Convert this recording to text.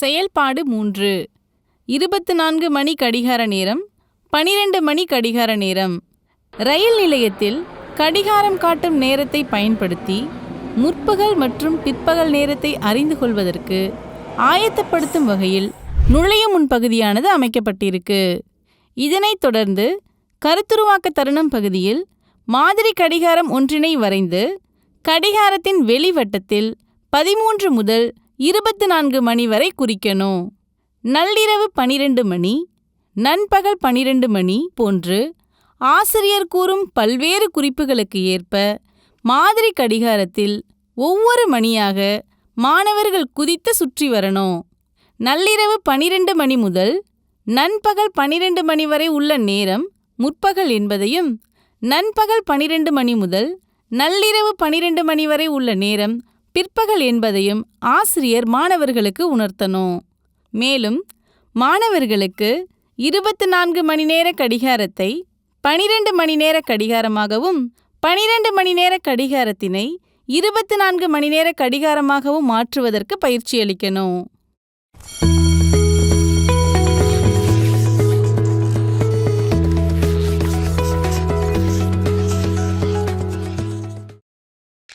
செயல்பாடு மூன்று. இருபத்து நான்கு மணி கடிகார நேரம் பனிரெண்டு மணி கடிகார நேரம். ரயில் நிலையத்தில் கடிகாரம் காட்டும் நேரத்தை பயன்படுத்தி முற்பகல் மற்றும் பிற்பகல் நேரத்தை அறிந்து கொள்வதற்கு ஆயத்தப்படுத்தும் வகையில் நுழையும் முன்பகுதியானது அமைக்கப்பட்டிருக்கு. இதனைத் தொடர்ந்து கருத்துருவாக்க தருணம் பகுதியில் மாதிரி கடிகாரம் ஒன்றினை வரைந்து கடிகாரத்தின் வெளிவட்டத்தில் பதிமூன்று முதல் இருபத்து நான்கு மணி வரை குறிக்கணும். நள்ளிரவு பனிரெண்டு மணி நண்பகல் பனிரெண்டு மணி போன்று ஆசிரியர் கூறும் பல்வேறு குறிப்புகளுக்கு ஏற்ப மாதிரி கடிகாரத்தில் ஒவ்வொரு மணியாக மாணவர்கள் குதித்து சுற்றி வரணும். நள்ளிரவு பனிரெண்டு மணி முதல் நண்பகல் பனிரெண்டு மணி வரை உள்ள நேரம் முற்பகல் என்பதையும் நண்பகல் பனிரெண்டு மணி முதல் நள்ளிரவு பனிரெண்டு மணி வரை உள்ள நேரம் பிற்பகல் என்பதையும் ஆசிரியர் மாணவர்களுக்கு உணர்த்தணும். மேலும் மாணவர்களுக்கு இருபத்து நான்கு மணி நேர கடிகாரத்தை பனிரெண்டு மணி நேர கடிகாரமாகவும் பனிரெண்டு மணி நேர கடிகாரத்தினை இருபத்து நான்கு மணி நேர கடிகாரமாகவும் மாற்றுவதற்கு பயிற்சி அளிக்கணும்.